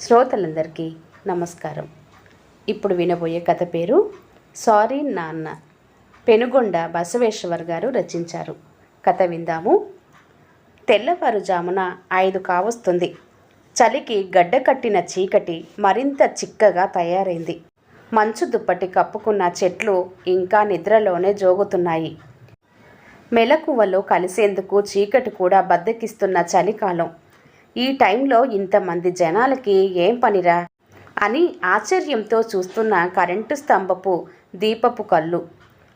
శ్రోతలందరికీ నమస్కారం. ఇప్పుడు వినబోయే కథ పేరు సారీ నాన్న. పెనుగొండ బసవేశ్వర్ గారు రచించారు. కథ విందాము. తెల్లవారుజామున ఐదు కావస్తుంది. చలికి గడ్డ కట్టిన చీకటి మరింత చిక్కగా తయారైంది. మంచు దుప్పటి కప్పుకున్న చెట్లు ఇంకా నిద్రలోనే జోగుతున్నాయి. మెలకువలో కలిసేందుకు చీకటి కూడా బద్దకిస్తున్న చలికాలం. ఈ టైంలో ఇంతమంది జనాలకి ఏం పనిరా? అని ఆశ్చర్యంతో చూస్తున్న కరెంటు స్తంభపు దీపపు కళ్ళు.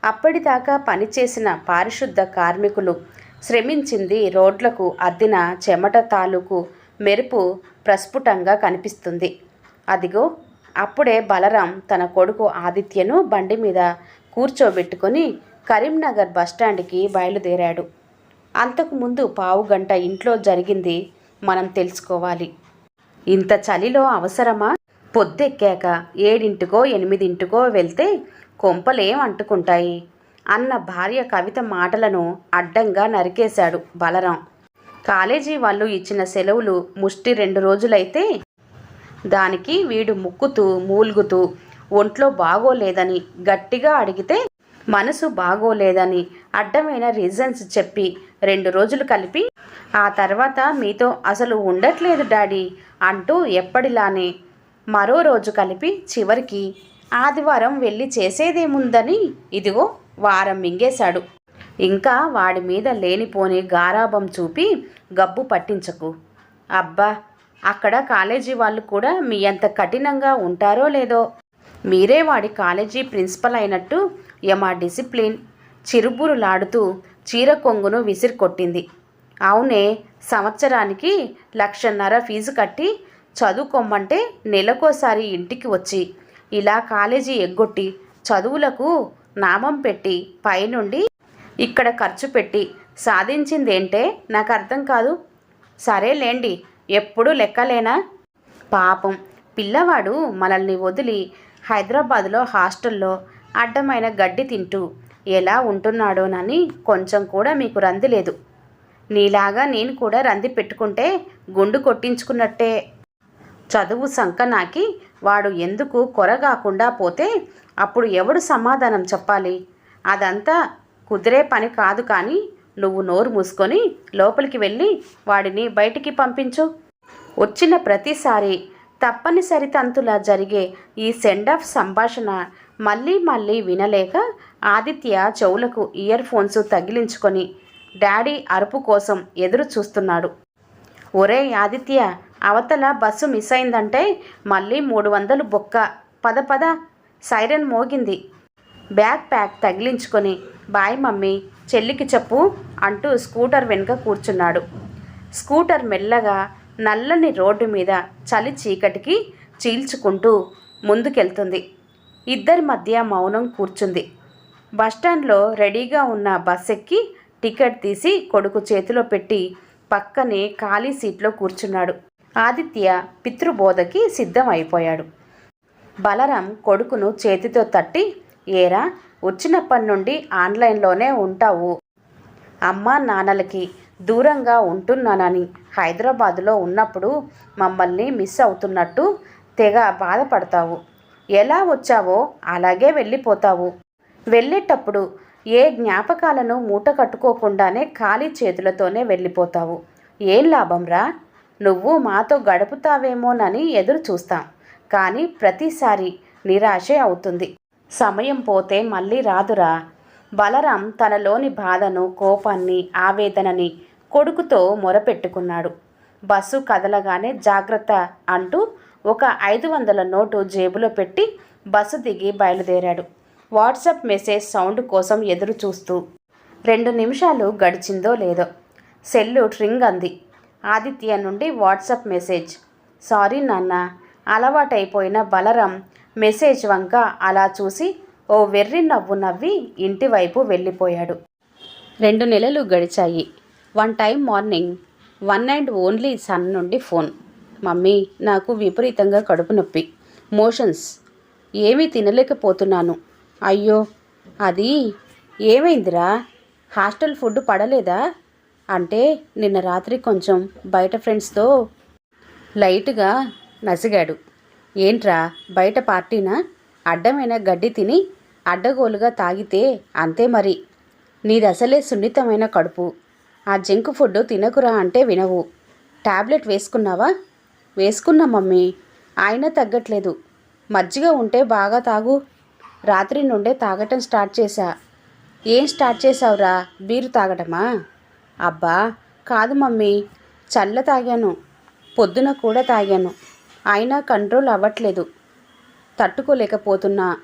అప్పటిదాకా పనిచేసిన పారిశుద్ధ కార్మికులు శ్రమించింది రోడ్లకు అద్దిన చెమట తాలూకు మెరుపు ప్రస్ఫుటంగా కనిపిస్తుంది. అదిగో అప్పుడే బలరాం తన కొడుకు ఆదిత్యను బండి మీద కూర్చోబెట్టుకొని కరీంనగర్ బస్టాండ్కి బయలుదేరాడు. అంతకుముందు పావు గంట ఇంట్లో జరిగింది మనం తెలుసుకోవాలి. ఇంత చలిలో అవసరమా? పొద్దెక్కాక ఏడింటికో ఎనిమిదింటికో వెళ్తే కొంపలేం అంటుకుంటాయి. అన్న భార్య కవిత మాటలను అడ్డంగా నరికేశాడు బలరాం. కాలేజీ వాళ్ళు ఇచ్చిన సెలవులు ముష్టి రెండు రోజులైతే దానికి వీడు ముక్కుతూ మూల్గుతూ ఒంట్లో బాగోలేదని గట్టిగా అడిగితే మనసు బాగోలేదని అడ్డమైన రీజన్స్ చెప్పి రెండు రోజులు కలిపి ఆ తర్వాత మీతో అసలు ఉండట్లేదు డాడీ అంటూ ఎప్పటిలానే మరో రోజు కలిపి చివరికి ఆదివారం వెళ్ళి చేసేదేముందని ఇదిగో వారం మింగేశాడు. ఇంకా వాడి మీద లేనిపోని గారాబం చూపి గబ్బు పట్టించకు. అబ్బా అక్కడ కాలేజీ వాళ్ళు కూడా మీ అంత కఠినంగా ఉంటారో లేదో? మీరే వాడి కాలేజీ ప్రిన్సిపల్ అయినట్టు యమా డిసిప్లిన్ చిరుబురులాడుతూ చీర కొంగును విసిరికొట్టింది. అవునే సంవత్సరానికి లక్షన్నర ఫీజు కట్టి చదువుకోమంటే నెలకోసారి ఇంటికి వచ్చి ఇలా కాలేజీ ఎగ్గొట్టి చదువులకు నామం పెట్టి పైనుండి ఇక్కడ ఖర్చు పెట్టి సాధించిందేంటే నాకు అర్థం కాదు. సరేలేండి ఎప్పుడూ లెక్కలేనా? పాపం పిల్లవాడు మనల్ని వదిలి హైదరాబాద్లో హాస్టల్లో అడ్డమైన గడ్డి తింటూ ఎలా ఉంటున్నాడోనని కొంచెం కూడా మీకు రంది లేదు. నీలాగా నేను కూడా రంది పెట్టుకుంటే గుండు కొట్టించుకున్నట్టే. చదువు సంకనాకి వాడు ఎందుకు కొరగాకుండా పోతే అప్పుడు ఎవడు సమాధానం చెప్పాలి? అదంతా కుదిరే పని కాదు కానీ నువ్వు నోరు మూసుకొని లోపలికి వెళ్ళి వాడిని బయటికి పంపించు. వచ్చిన ప్రతిసారి తప్పనిసరి తంతులా జరిగే ఈ సెండ్ ఆఫ్ సంభాషణ మళ్ళీ మళ్ళీ వినలేక ఆదిత్య చెవులకు ఇయర్ ఫోన్స్ తగిలించుకొని డాడీ అరుపు కోసం ఎదురు చూస్తున్నాడు. ఒరే ఆదిత్య అవతల బస్సు మిస్ అయిందంటే మళ్ళీ మూడు వందలు బొక్క. పద పద. సైరన్ మోగింది. బ్యాగ్ ప్యాక్ తగిలించుకొని బాయ్ మమ్మీ చెల్లికి చెప్పు అంటూ స్కూటర్ వెనుక కూర్చున్నాడు. స్కూటర్ మెల్లగా నల్లని రోడ్డు మీద చలి చీకటికి చీల్చుకుంటూ ముందుకెళ్తుంది. ఇద్దరి మధ్య మౌనం కూర్చుంది. బస్టాండ్లో రెడీగా ఉన్న బస్ ఎక్కి టికెట్ తీసి కొడుకు చేతిలో పెట్టి పక్కనే ఖాళీ సీట్లో కూర్చున్నాడు. ఆదిత్య పితృబోధకి సిద్ధం అయిపోయాడు బలరాం కొడుకును చేతితో తట్టి ఏరా వచ్చినప్పటి నుండి ఆన్లైన్లోనే ఉంటావు. అమ్మా నాన్నలకి దూరంగా ఉంటున్నానని హైదరాబాదులో ఉన్నప్పుడు మమ్మల్ని మిస్ అవుతున్నట్టు తెగ బాధపడతావు. ఎలా వచ్చావో అలాగే వెళ్ళిపోతావు. వెళ్ళేటప్పుడు ఏ జ్ఞాపకాలను మూట కట్టుకోకుండానే ఖాళీ చేతులతోనే వెళ్ళిపోతావు. ఏం లాభంరా నువ్వు మాతో గడుపుతావేమోనని ఎదురు చూస్తాం. కానీ ప్రతిసారి నిరాశే అవుతుంది. సమయం పోతే మళ్ళీ రాదురా. బలరాం తనలోని బాధను కోపాన్ని ఆవేదనని కొడుకుతో మొరపెట్టుకున్నాడు. బస్సు కదలగానే జాగ్రత్త అంటూ ఒక ఐదు వందల నోటు జేబులో పెట్టి బస్సు దిగి బయలుదేరాడు. వాట్సాప్ మెసేజ్ సౌండ్ కోసం ఎదురు చూస్తూ. రెండు నిమిషాలు గడిచిందో లేదో. సెల్లు ట్రింగ్ అంది. ఆదిత్య నుండి వాట్సాప్ మెసేజ్. సారీ నాన్న అలవాటైపోయిన బలరాం మెసేజ్ వంక అలా చూసి ఓ వెర్రి నవ్వు నవ్వి ఇంటివైపు వెళ్ళిపోయాడు. రెండు నెలలు గడిచాయి. One time morning one and only son నుండి ఫోన్. మమ్మీ నాకు విపరీతంగా కడుపు నొప్పి. మోషన్స్. ఏమీ తినలేకపోతున్నాను. అయ్యో అది ఏమైందిరా? హాస్టల్ ఫుడ్ పడలేదా? అంటే నిన్న రాత్రి కొంచెం బయట ఫ్రెండ్స్తో లైట్గా నసిగాడు. ఏంట్రా బయట పార్టీనా? అడ్డమైన గడ్డి తిని అడ్డగోలుగా తాగితే అంతే మరి. నీదసలే సున్నితమైన కడుపు. ఆ జంక్ ఫుడ్ తినకురా అంటే వినవు. టాబ్లెట్ వేసుకున్నావా? వేసుకున్నా మమ్మీ. అయినా తగ్గట్లేదు. మజ్జిగ ఉంటే బాగా తాగు. రాత్రి నుండే తాగటం స్టార్ట్ చేశా. ఏం స్టార్ట్ చేసావురా బీరు తాగటమా? అబ్బా కాదు మమ్మీ చల్ల తాగాను పొద్దున కూడా తాగాను. అయినా కంట్రోల్ అవ్వట్లేదు. తట్టుకోలేకపోతున్నా.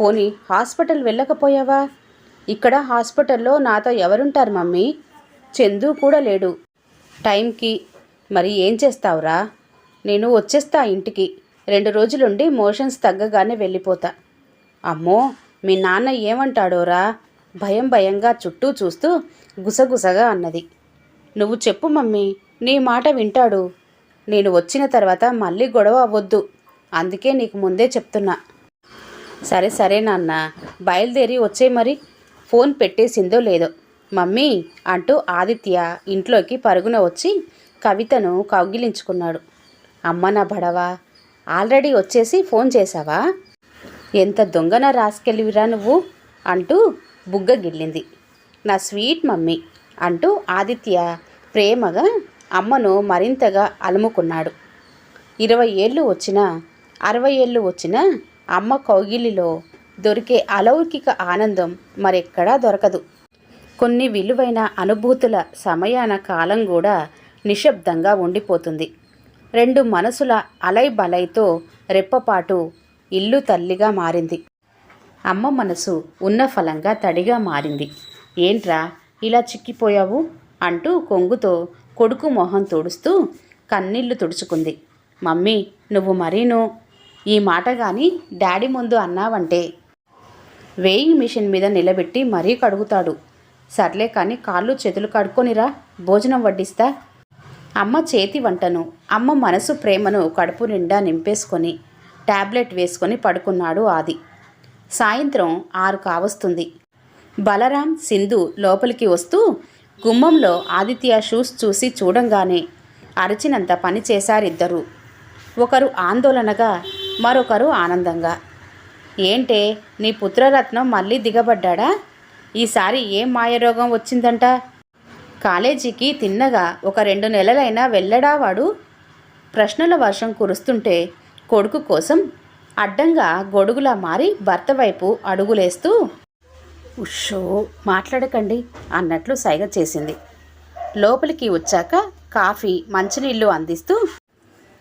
పోనీ హాస్పిటల్ వెళ్ళకపోయావా? ఇక్కడ హాస్పిటల్లో నాతో ఎవరుంటారు మమ్మీ? చందు కూడా లేడు. టైంకి. మరి ఏం చేస్తావురా? నేను వచ్చేస్తా ఇంటికి. రెండు రోజులుండి మోషన్స్ తగ్గగానే వెళ్ళిపోతా. అమ్మో మీ నాన్న ఏమంటాడోరా? భయం భయంగా చుట్టూ చూస్తూ గుసగుసగా అన్నది. నువ్వు చెప్పు మమ్మీ నీ మాట వింటాడు. నేను వచ్చిన తర్వాత మళ్ళీ గొడవ అవ్వద్దు. అందుకే నీకు ముందే చెప్తున్నా. సరే సరే నాన్న బయలుదేరి వచ్చే మరి. ఫోన్ పెట్టేసిందో లేదో. మమ్మీ అంటూ ఆదిత్య ఇంట్లోకి పరుగున వచ్చి కవితను కౌగిలించుకున్నాడు. అమ్మ నా బడవా ఆల్రెడీ వచ్చేసి ఫోన్ చేశావా? ఎంత దొంగన రాసుకెళ్ళివిరా నువ్వు? అంటూ బుగ్గ గిల్లింది. నా స్వీట్ మమ్మీ అంటూ ఆదిత్య ప్రేమగా అమ్మను మరింతగా అలుముకున్నాడు. ఇరవై ఏళ్ళు వచ్చినా అరవై ఏళ్ళు వచ్చినా అమ్మ కౌగిలిలో దొరికే అలౌకిక ఆనందం మరెక్కడా దొరకదు. కొన్ని విలువైన అనుభూతుల సమయాన కాలం కూడా నిశ్శబ్దంగా ఉండిపోతుంది. రెండు మనసుల అలై బలైతో రెప్పపాటు ఇల్లు తల్లిగా మారింది. అమ్మ మనసు ఉన్న ఫలంగా తడిగా మారింది. ఏంట్రా ఇలా చిక్కిపోయావు? అంటూ కొంగుతో కొడుకు మొహం తుడుస్తూ కన్నీళ్ళు తుడుచుకుంది. మమ్మీ నువ్వు మరీను? ఈ మాట కానీ డాడీ ముందు అన్నావంటే? వేయింగ్ మిషన్ మీద నిలబెట్టి మరీ కడుగుతాడు. సర్లే కానీ కాళ్ళు చేతులు కడుక్కొనిరా భోజనం వడ్డిస్తా. అమ్మ చేతి వంటను అమ్మ మనసు ప్రేమను కడుపు నిండా నింపేసుకొని టాబ్లెట్ వేసుకొని పడుకున్నాడు ఆది. సాయంత్రం ఆరు కావస్తుంది. బలరాం సింధు లోపలికి వస్తూ గుమ్మంలో ఆదిత్య షూస్ చూసి చూడంగానే అరిచినంత పని చేశారిద్దరూ. ఒకరు ఆందోళనగా మరొకరు ఆనందంగా. ఏంటే నీ పుత్రరత్నం మళ్ళీ దిగబడ్డాడా? ఈసారి ఏం మాయరోగం వచ్చిందంట? కాలేజీకి తిన్నగా ఒక రెండు నెలలైనా వెళ్ళడా వాడు? ప్రశ్నల వర్షం కురుస్తుంటే కొడుకు కోసం అడ్డంగా గొడుగులా మారి భర్త వైపు అడుగులేస్తూ ఉషో మాట్లాడకండి అన్నట్లు సైగ చేసింది. లోపలికి వచ్చాక కాఫీ మంచినీళ్ళు అందిస్తూ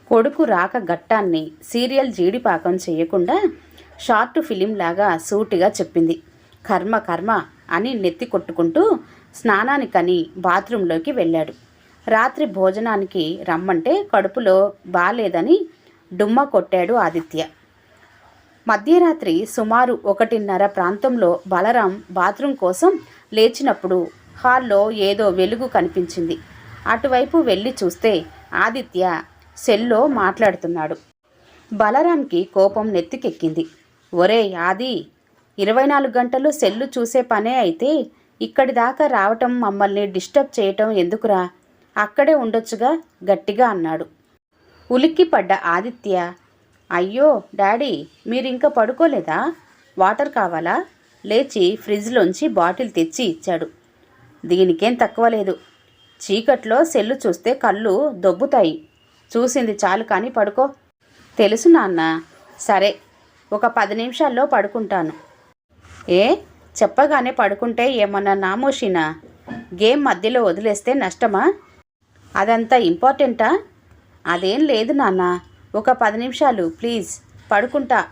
కొడుకు రాక ఘట్టాన్ని సీరియల్ జీడిపాకం చేయకుండా షార్ట్ ఫిలిం లాగా సూటిగా చెప్పింది. కర్మ కర్మ అని నెత్తి కొట్టుకుంటూ స్నానానికని బాత్రూంలోకి వెళ్ళాడు. రాత్రి భోజనానికి రమ్మంటే కడుపులో బాలేదని డుమ్మ కొట్టాడు ఆదిత్య. మధ్యరాత్రి సుమారు ఒకటిన్నర ప్రాంతంలో బలరాం బాత్రూం కోసం లేచినప్పుడు హాల్లో ఏదో వెలుగు కనిపించింది. అటువైపు వెళ్ళి చూస్తే ఆదిత్య సెల్లో మాట్లాడుతున్నాడు. బలరాంకి కోపం నెత్తికెక్కింది. ఒరే ఆది ఇరవై నాలుగు గంటలు సెల్లు చూసే పనే అయితే ఇక్కడి దాకా రావటం మమ్మల్ని డిస్టర్బ్ చేయటం ఎందుకురా? అక్కడే ఉండొచ్చుగా గట్టిగా అన్నాడు. ఉలిక్కిపడ్డ ఆదిత్య అయ్యో డాడీ మీరింకా పడుకోలేదా? వాటర్ కావాలా? లేచి ఫ్రిడ్జ్లోంచి బాటిల్ తెచ్చి ఇచ్చాడు. దీనికేం తక్కువ లేదు. చీకట్లో సెల్లు చూస్తే కళ్ళు దొబ్బుతాయి. చూసింది చాలు కానీ పడుకో. తెలుసు నాన్న. సరే ఒక పది నిమిషాల్లో పడుకుంటాను. ఏ? చెప్పగానే పడుకుంటే ఏమన్నా నామోషినా? గేమ్ మధ్యలో వదిలేస్తే నష్టమా? అదంతా ఇంపార్టెంటా? అదేం లేదు నాన్న. ఒక పది నిమిషాలు ప్లీజ్. పడుకుంటా.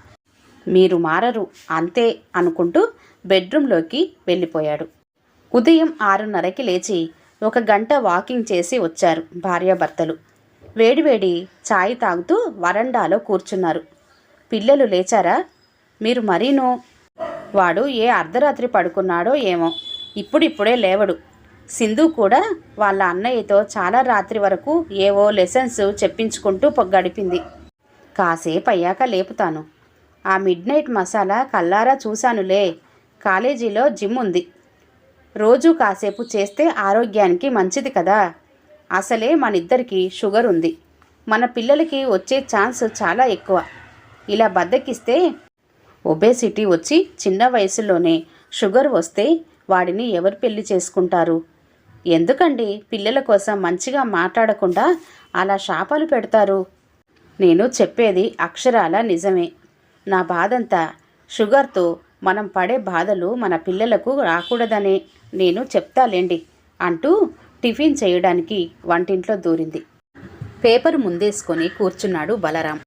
మీరు మారరు అంతే అనుకుంటూ బెడ్రూమ్లోకి వెళ్ళిపోయాడు. ఉదయం ఆరున్నరకి లేచి ఒక గంట వాకింగ్ చేసి వచ్చారు భార్యాభర్తలు. వేడివేడి ఛాయ్ తాగుతూ వరండాలో కూర్చున్నారు. పిల్లలు లేచారా? మీరు మరీనో? వాడు ఏ అర్ధరాత్రి పడుకున్నాడో ఏమో. ఇప్పుడిప్పుడే లేవడు. సింధు కూడా వాళ్ళ అన్నయ్యతో చాలా రాత్రి వరకు ఏవో లెసన్స్ చెప్పించుకుంటూ గడిపింది. కాసేపు అయ్యాక లేపుతాను. ఆ మిడ్ నైట్ మసాలా కల్లారా చూశానులే. కాలేజీలో జిమ్ ఉంది. రోజు కాసేపు చేస్తే ఆరోగ్యానికి మంచిది కదా. అసలే మనిద్దరికి షుగర్ ఉంది. మన పిల్లలకి వచ్చే ఛాన్స్ చాలా ఎక్కువ. ఇలా బద్దకిస్తే ఒబేసిటీ వచ్చి చిన్న వయసులోనే షుగర్ వస్తే వాడిని ఎవరు పెళ్ళి చేసుకుంటారు? ఎందుకండి? పిల్లల కోసం మంచిగా మాట్లాడకుండా అలా శాపాలు పెడతారు? నేను చెప్పేది అక్షరాల నిజమే. నా బాధంతా షుగర్తో మనం పడే బాధలు మన పిల్లలకు రాకూడదనే నేను చెప్తాలేండి అంటూ టిఫిన్ చేయడానికి వంటింట్లో దూరింది. పేపర్ ముందేసుకొని కూర్చున్నాడు బలరాం.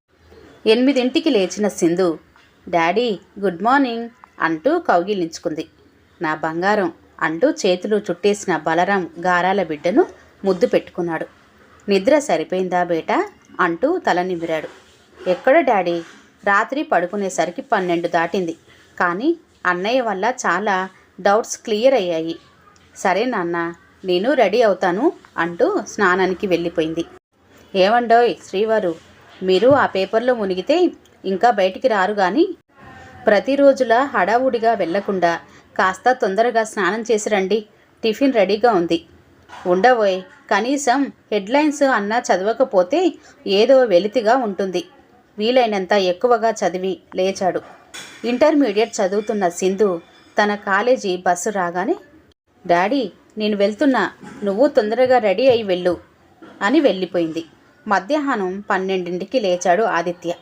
ఎనిమిదింటికి లేచిన సింధు డాడీ గుడ్ మార్నింగ్ అంటూ కౌగిలించుకుంది. నా బంగారం అంటూ చేతులు చుట్టేసిన బలరాం గారాల బిడ్డను ముద్దు పెట్టుకున్నాడు. నిద్ర సరిపోయిందా బేటా? అంటూ తల నిమిరాడు. ఎక్కడ డాడీ? రాత్రి పడుకునేసరికి పన్నెండు దాటింది. కానీ అన్నయ్య వల్ల చాలా డౌట్స్ క్లియర్ అయ్యాయి. సరే నాన్న నేను రెడీ అవుతాను అంటూ స్నానానికి వెళ్ళిపోయింది. ఏమండోయ్ శ్రీవారు మీరు ఆ పేపర్లో మునిగితే ఇంకా బయటికి రారు కానీ ప్రతిరోజులా హడావుడిగా వెళ్ళకుండా కాస్త తొందరగా స్నానం చేసి రండి. టిఫిన్ రెడీగా ఉంది. ఉండబోయ్ కనీసం హెడ్లైన్స్ అన్నా చదవకపోతే ఏదో వెలితిగా ఉంటుంది. వీలైనంత ఎక్కువగా చదివి లేచాడు. ఇంటర్మీడియట్ చదువుతున్న సింధు తన కాలేజీ బస్సు రాగానే డాడీ నేను వెళ్తున్నా. నువ్వు తొందరగా రెడీ అయి వెళ్ళు అని వెళ్ళిపోయింది. మధ్యాహ్నం పన్నెండింటికి లేచాడు ఆదిత్య.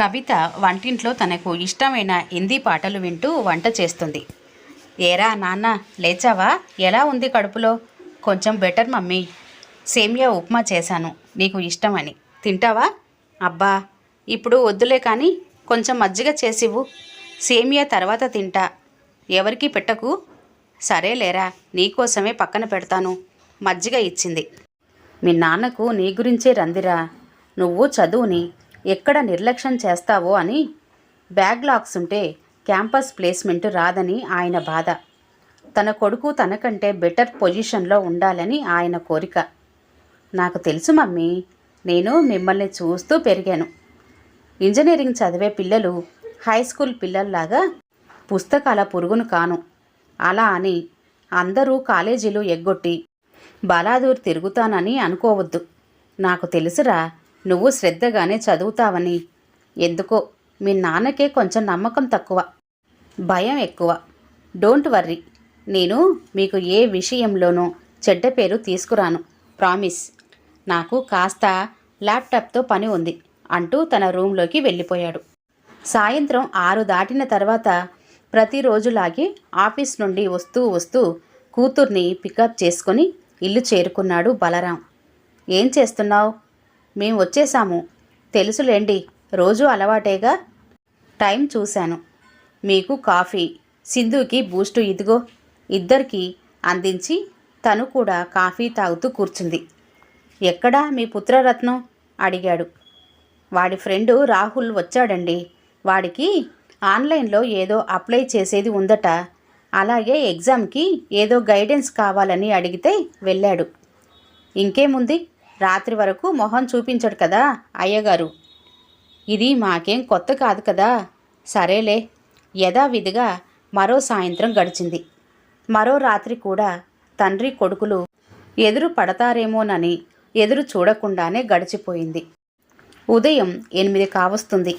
కవిత వంటింట్లో తనకు ఇష్టమైన హిందీ పాటలు వింటూ వంట చేస్తుంది. ఏరా నాన్న లేచావా? ఎలా ఉంది కడుపులో? కొంచెం బెటర్ మమ్మీ. సేమియా ఉప్మా చేశాను. నీకు ఇష్టమని. తింటావా? అబ్బా ఇప్పుడు వద్దులే కానీ కొంచెం మజ్జిగ చేసివ్వు. సేమియా తర్వాత తింటా. ఎవరికి పెట్టకు. సరే లేరా నీకోసమే పక్కన పెడతాను. మజ్జిగ ఇచ్చింది. మీ నాన్నకు నీ గురించే రందిరా. నువ్వు చదువుని ఎక్కడ నిర్లక్ష్యం చేస్తావో అని బ్యాక్లాగ్స్ ఉంటే క్యాంపస్ ప్లేస్మెంట్ రాదని ఆయన బాధ. తన కొడుకు తనకంటే బెటర్ పొజిషన్లో ఉండాలని ఆయన కోరిక. నాకు తెలుసు మమ్మీ నేను మిమ్మల్ని చూస్తూ పెరిగాను. ఇంజనీరింగ్ చదివే పిల్లలు హై స్కూల్ పిల్లల్లాగా పుస్తకాల పురుగును కాను. అలా అని అందరూ కాలేజీలు ఎగ్గొట్టి బలాదూర్ తిరుగుతానని అనుకోవద్దు. నాకు తెలుసురా నువ్వు శ్రద్ధగానే చదువుతావని. ఎందుకో? మీ నాన్నకే కొంచెం నమ్మకం తక్కువ. భయం ఎక్కువ. Don't worry. నేను మీకు ఏ విషయంలోనూ చెడ్డ పేరు తీసుకురాను. ప్రామిస్. నాకు కాస్త ల్యాప్టాప్తో పని ఉంది అంటూ తన రూంలోకి వెళ్ళిపోయాడు. సాయంత్రం ఆరు దాటిన తర్వాత ప్రతిరోజులాగే ఆఫీస్ నుండి వస్తూ వస్తూ కూతుర్ని పికప్ చేసుకొని ఇల్లు చేరుకున్నాడు బలరాం. ఏం చేస్తున్నావు? మేం వచ్చేసాము. తెలుసులేండి రోజు అలవాటేగా టైం చూశాను. మీకు కాఫీ సింధుకి బూస్టు ఇదిగో ఇద్దరికి అందించి తను కూడా కాఫీ తాగుతూ కూర్చుంది. ఎక్కడా మీ పుత్రరత్నం? అడిగాడు. వాడి ఫ్రెండు రాహుల్ వచ్చాడండి. వాడికి ఆన్లైన్లో ఏదో అప్లై చేసేది ఉందట. అలాగే ఎగ్జామ్కి ఏదో గైడెన్స్ కావాలని అడిగితే వెళ్ళాడు. ఇంకేముంది? రాత్రి వరకు మొహం చూపించడు కదా అయ్యగారు. ఇది మాకేం కొత్త కాదు కదా. సరేలే. యథావిధిగా మరో సాయంత్రం గడిచింది. మరో రాత్రి కూడా తండ్రి కొడుకులు ఎదురు పడతారేమోనని ఎదురు చూడకుండానే గడిచిపోయింది. ఉదయం ఎనిమిది కావస్తుంది.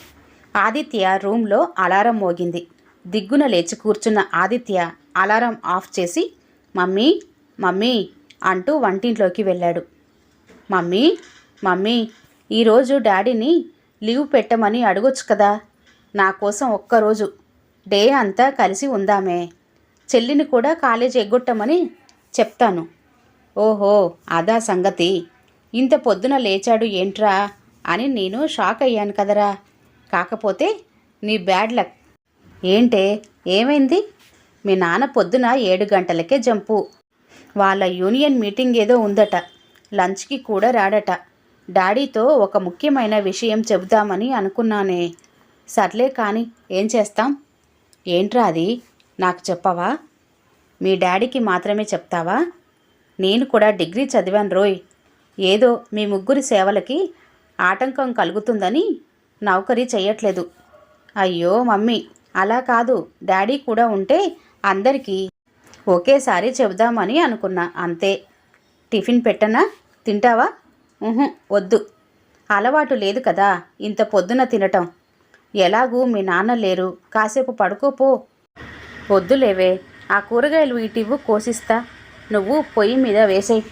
ఆదిత్య రూమ్లో అలారం మోగింది. దిగ్గున లేచి కూర్చున్న ఆదిత్య అలారం ఆఫ్ చేసి మమ్మీ మమ్మీ అంటూ వంటింట్లోకి వెళ్ళాడు. మమ్మీ మమ్మీ ఈరోజు డాడీని లీవ్ పెట్టమని అడగొచ్చు కదా. నా కోసం ఒక్కరోజు డే అంతా కలిసి ఉందామే. చెల్లిని కూడా కాలేజ్ ఎగ్గొట్టమని చెప్తాను. ఓహో అదా సంగతి. ఇంత పొద్దున లేచాడు ఏంట్రా అని నేను షాక్ అయ్యాను కదరా. కాకపోతే నీ బ్యాడ్ లక్. ఏంటే ఏమైంది? మీ నాన్న పొద్దున ఏడు గంటలకే జంపు. వాళ్ళ యూనియన్ మీటింగ్ ఏదో ఉందట. లంచ్కి కూడా రాడట. డాడీతో ఒక ముఖ్యమైన విషయం చెబుదామని అనుకున్నానే. సర్లే కానీ ఏం చేస్తాం? ఏంట్రా అది? నాకు చెప్పవా? మీ డాడీకి మాత్రమే చెప్తావా? నేను కూడా డిగ్రీ చదివాను రోయ్. ఏదో మీ ముగ్గురి సేవలకి ఆటంకం కలుగుతుందని నౌకరీ చెయ్యట్లేదు. అయ్యో మమ్మీ అలా కాదు. డాడీ కూడా ఉంటే అందరికీ ఒకేసారి చెబుదామని అనుకున్నా అంతే. టిఫిన్ పెట్టనా? తింటావా? వద్దు. అలవాటు లేదు కదా ఇంత పొద్దున తినటం. ఎలాగూ మీ నాన్న లేరు. కాసేపు పడుకోపో వద్దులేవే ఆ కూరగాయలు వీటివ్వు కోసిస్తా. నువ్వు పొయ్యి మీద వేసేయి.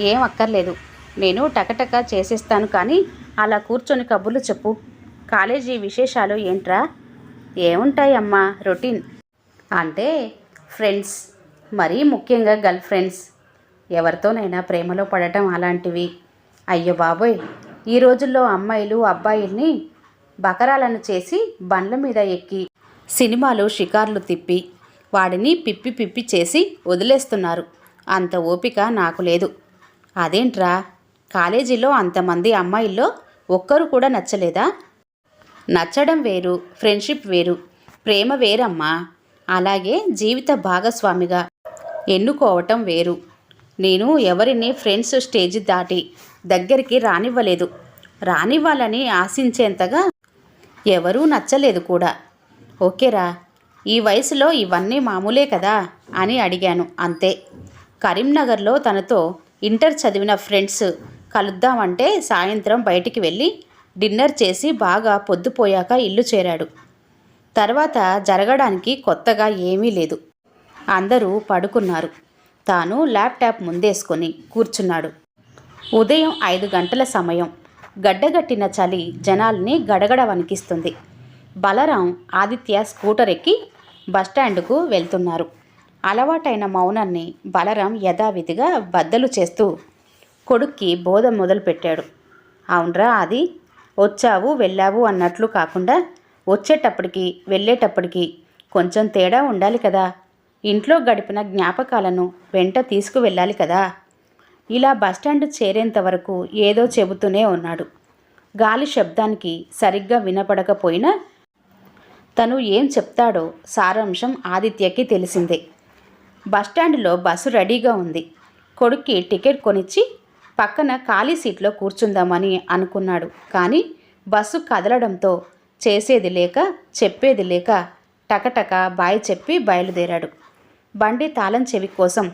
ఏం అక్కర్లేదు. నేను టకటక చేసేస్తాను కానీ అలా కూర్చొని కబుర్లు చెప్పు. కాలేజీ విశేషాలు ఏంట్రా? ఏముంటాయమ్మా రొటీన్? అంటే ఫ్రెండ్స్. మరీ ముఖ్యంగా గర్ల్ ఫ్రెండ్స్. ఎవరితోనైనా ప్రేమలో పడటం అలాంటివి. అయ్యో బాబోయ్! ఈ రోజుల్లో అమ్మాయిలు అబ్బాయిల్ని బకరాలను చేసి బండ్ల మీద ఎక్కి సినిమాలు షికార్లు తిప్పి వాడిని పిప్పి పిప్పి చేసి వదిలేస్తున్నారు. అంత ఓపిక నాకు లేదు. అదేంట్రా? కాలేజీలో అంతమంది అమ్మాయిల్లో ఒక్కరు కూడా నచ్చలేదా? నచ్చడం వేరు ఫ్రెండ్షిప్ వేరు ప్రేమ వేరమ్మా. అలాగే జీవిత భాగస్వామిగా ఎన్నుకోవటం వేరు. నేను ఎవరిని ఫ్రెండ్స్ స్టేజ్ దాటి దగ్గరికి రానివ్వలేదు. రానివ్వాలని ఆశించేంతగా ఎవరూ నచ్చలేదు కూడా. ఓకేరా ఈ వయసులో ఇవన్నీ మామూలే కదా అని అడిగాను అంతే. కరీంనగర్లో తనతో ఇంటర్ చదివిన ఫ్రెండ్స్ కలుద్దామంటే సాయంత్రం బయటికి వెళ్ళి డిన్నర్ చేసి బాగా పొద్దుపోయాక ఇల్లు చేరాడు. తర్వాత జరగడానికి కొత్తగా ఏమీ లేదు. అందరూ పడుకున్నారు. తాను ల్యాప్టాప్ ముందేసుకొని కూర్చున్నాడు. ఉదయం ఐదు గంటల సమయం. గడ్డగట్టిన చలి జనాల్ని గడగడ వణికిస్తుంది. బలరాం ఆదిత్య స్కూటర్ ఎక్కి బస్టాండ్కు వెళ్తున్నారు. అలవాటైన మౌనాన్ని బలరాం యథావిధిగా బద్దలు చేస్తూ కొడుక్కి బోధ మొదలుపెట్టాడు. అవునరా అది వచ్చావు వెళ్ళావు అన్నట్లు కాకుండా వచ్చేటప్పటికి వెళ్ళేటప్పటికి కొంచెం తేడా ఉండాలి కదా. ఇంట్లో గడిపిన జ్ఞాపకాలను వెంట తీసుకువెళ్ళాలి కదా. ఇలా బస్టాండ్ చేరేంత వరకు ఏదో చెబుతూనే ఉన్నాడు. గాలి శబ్దానికి సరిగ్గా వినపడకపోయినా తను ఏం చెప్తాడో సారాంశం ఆదిత్యకి తెలిసిందే. బస్టాండ్లో బస్సు రెడీగా ఉంది. కొడుక్కి టికెట్ కొనిచ్చి పక్కన ఖాళీ సీట్లో కూర్చుందామని అనుకున్నాడు. కానీ బస్సు కదలడంతో చేసేది లేక చెప్పేది లేక టకటక బాయ్ చెప్పి బయలుదేరాడు. బండి తాళం చెవి కోసం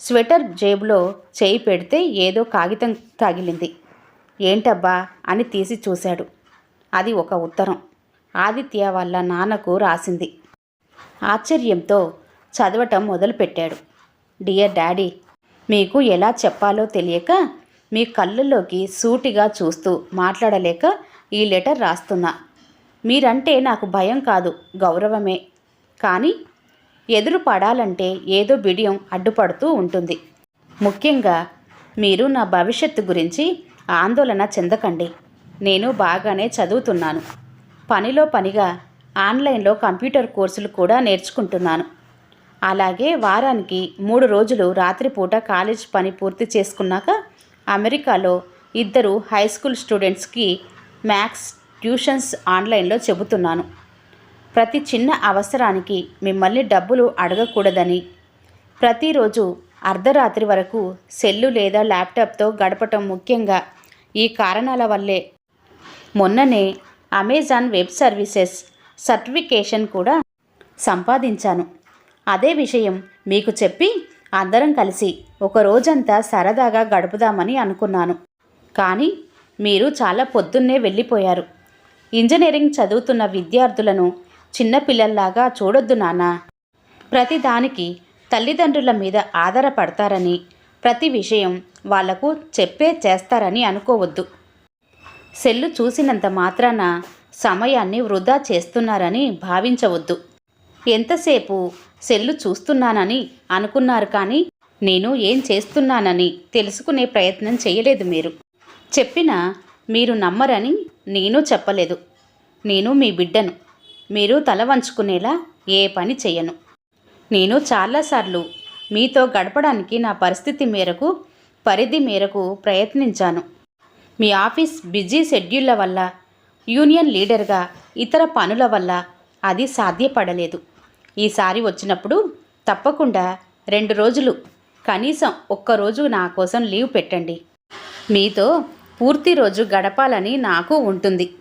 స్వెటర్ జేబులో చేయి పెడితే ఏదో కాగితం తగిలింది. ఏంటబ్బా? అని తీసి చూశాడు. అది ఒక ఉత్తరం. ఆదిత్య వాళ్ళ నాన్నకు రాసింది. ఆశ్చర్యంతో చదవటం మొదలుపెట్టాడు. డియర్ డాడీ మీకు ఎలా చెప్పాలో తెలియక మీ కళ్ళల్లోకి సూటిగా చూస్తూ మాట్లాడలేక ఈ లెటర్ రాస్తున్నా. మీరంటే నాకు భయం కాదు గౌరవమే. కానీ ఎదురు పడాలంటే ఏదో బిడియం అడ్డుపడుతూ ఉంటుంది. ముఖ్యంగా మీరు నా భవిష్యత్తు గురించి ఆందోళన చెందకండి. నేను బాగానే చదువుతున్నాను. పనిలో పనిగా ఆన్లైన్లో కంప్యూటర్ కోర్సులు కూడా నేర్చుకుంటున్నాను. అలాగే వారానికి మూడు రోజులు రాత్రిపూట కాలేజ్ పని పూర్తి చేసుకున్నాక అమెరికాలో ఇద్దరు హై స్కూల్ స్టూడెంట్స్కి మ్యాథ్స్ ట్యూషన్స్ ఆన్లైన్లో చెబుతున్నాను. ప్రతి చిన్న అవసరానికి మిమ్మల్ని డబ్బులు అడగకూడదని. ప్రతిరోజు అర్ధరాత్రి వరకు సెల్లు లేదా ల్యాప్టాప్తో గడపటం ముఖ్యంగా ఈ కారణాల వల్లే. మొన్ననే అమెజాన్ వెబ్ సర్వీసెస్ సర్టిఫికేషన్ కూడా సంపాదించాను. అదే విషయం మీకు చెప్పి అందరం కలిసి ఒక రోజంతా సరదాగా గడుపుదామని అనుకున్నాను. కానీ మీరు చాలా పొద్దున్నే వెళ్ళిపోయారు. ఇంజనీరింగ్ చదువుతున్న విద్యార్థులను చిన్నపిల్లల్లాగా చూడొద్దు నానా ప్రతిదానికి తల్లిదండ్రుల మీద ఆధారపడతారని ప్రతి విషయం వాళ్ళకు చెప్పే చేస్తారని అనుకోవద్దు. సెల్లు చూసినంత మాత్రాన సమయాన్ని వృధా చేస్తున్నారని భావించవద్దు. ఎంతసేపు సెల్లు చూస్తున్నానని అనుకున్నారు కానీ నేను ఏం చేస్తున్నానని తెలుసుకునే ప్రయత్నం చేయలేదు మీరు. చెప్పినా మీరు నమ్మరని నేను చెప్పలేదు. నేను మీ బిడ్డను. మీరు తల వంచుకునేలా ఏ పని చేయను నేను చాలాసార్లు మీతో గడపడానికి నా పరిస్థితి మేరకు పరిధి మేరకు ప్రయత్నించాను. మీ ఆఫీస్ బిజీ షెడ్యూళ్ళ వల్ల యూనియన్ లీడర్గా ఇతర పనుల వల్ల అది సాధ్యపడలేదు. ఈసారి వచ్చినప్పుడు తప్పకుండా రెండు రోజులు కనీసం ఒక్కరోజు నా కోసం లీవ్ పెట్టండి. మీతో పూర్తి రోజు గడపాలని నాకు ఉంటుంది.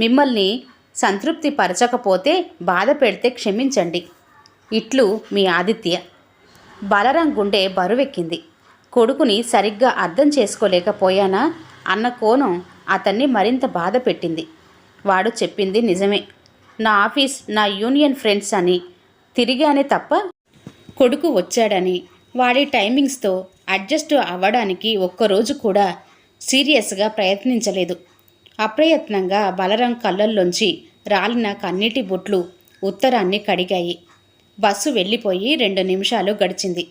మిమ్మల్ని సంతృప్తి పరచకపోతే బాధ పెడితే క్షమించండి. ఇట్లు మీ ఆదిత్య. బలరం గుండె బరువెక్కింది. కొడుకుని సరిగ్గా అర్థం చేసుకోలేకపోయానా అన్న కోణం అతన్ని మరింత బాధ పెట్టింది. వాడు చెప్పింది నిజమే. నా ఆఫీస్ నా యూనియన్ ఫ్రెండ్స్ అని. తిరిగానే తప్ప కొడుకు వచ్చాడని. వాడి టైమింగ్స్తో అడ్జస్ట్ అవ్వడానికి ఒక్కరోజు కూడా సీరియస్గా ప్రయత్నించలేదు. అప్రయత్నంగా బలరం కళ్ళల్లోంచి రాలిన కన్నీటి బొట్లు ఉత్తరాన్ని కడిగాయి. బస్సు వెళ్ళిపోయి రెండు నిమిషాలు గడిచింది.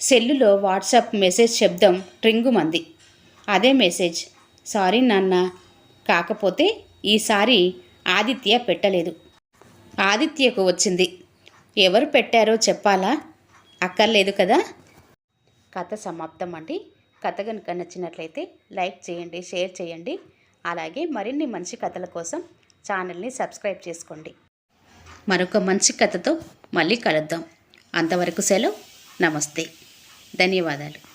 సెల్లులో వాట్సాప్ మెసేజ్ శబ్దం ట్రింగుమంది అదే మెసేజ్. సారీ నాన్న. కాకపోతే ఈసారి ఆదిత్య పెట్టలేదు. ఆదిత్యకు వచ్చింది. ఎవరు పెట్టారో చెప్పాలా? అక్కర్లేదు కదా కథ సమాప్తం అండి. కథ కనుక నచ్చినట్లయితే లైక్ చేయండి షేర్ చేయండి. అలాగే మరిన్ని మంచి కథల కోసం ఛానల్ని సబ్స్క్రైబ్ చేసుకోండి. మరొక మంచి కథతో మళ్ళీ కలుద్దాం. అంతవరకు సెలవు. నమస్తే. ధన్యవాదాలు.